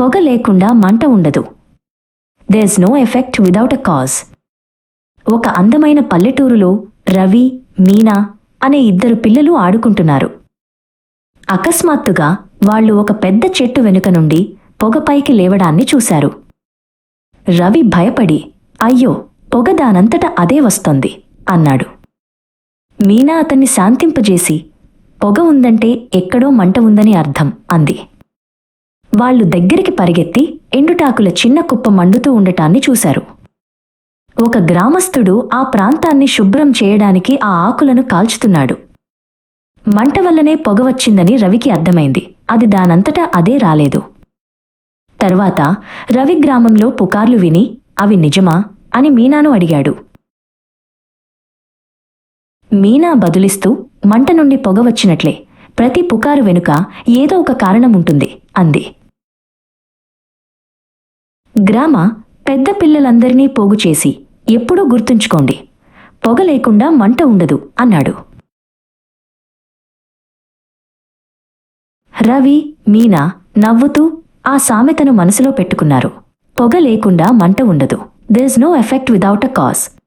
పొగ లేకుండా మంట ఉండదు. There's no effect without a cause ఒక అందమైన పల్లెటూరులో రవి మీనా అనే ఇద్దరు పిల్లలు ఆడుకుంటున్నారు. అకస్మాత్తుగా వాళ్ళు ఒక పెద్ద చెట్టు వెనుక నుండి పొగపైకి లేవడాన్ని చూశారు. రవి భయపడి అయ్యో పొగ దానంతట అదే వస్తోంది అన్నాడు. మీనా అతన్ని శాంతింపజేసి పొగ ఉందంటే ఎక్కడో మంట ఉందని అర్థం అంది. వాళ్ళు దగ్గరికి పరిగెత్తి ఎండుటాకుల చిన్న కుప్ప మండుతూ ఉండటాన్ని చూశారు. ఒక గ్రామస్థుడు ఆ ప్రాంతాన్ని శుభ్రం చేయడానికి ఆ ఆకులను కాల్చుతున్నాడు. మంట వల్లనే పొగ వచ్చిందని రవికి అర్థమైంది. అది దానంతటా అదే రాలేదు. తర్వాత రవి గ్రామంలో పుకార్లు విని అవి నిజమా? అని మీనాను అడిగాడు. మీనా బదులిస్తూ మంట నుండి పొగ వచ్చినట్లే. ప్రతి పుకారు వెనుక ఏదో ఒక కారణం ఉంటుంది అంది. గ్రామ పెద్ద పిల్లలందరినీ పోగు చేసి ఎప్పుడూ గుర్తుంచుకోండి. పొగ లేకుండా మంట ఉండదు అన్నాడు. రవి మీనా నవ్వుతూ ఆ సామెతను మనసులో పెట్టుకున్నారు. పొగ లేకుండా మంట ఉండదు. This no effect without a cause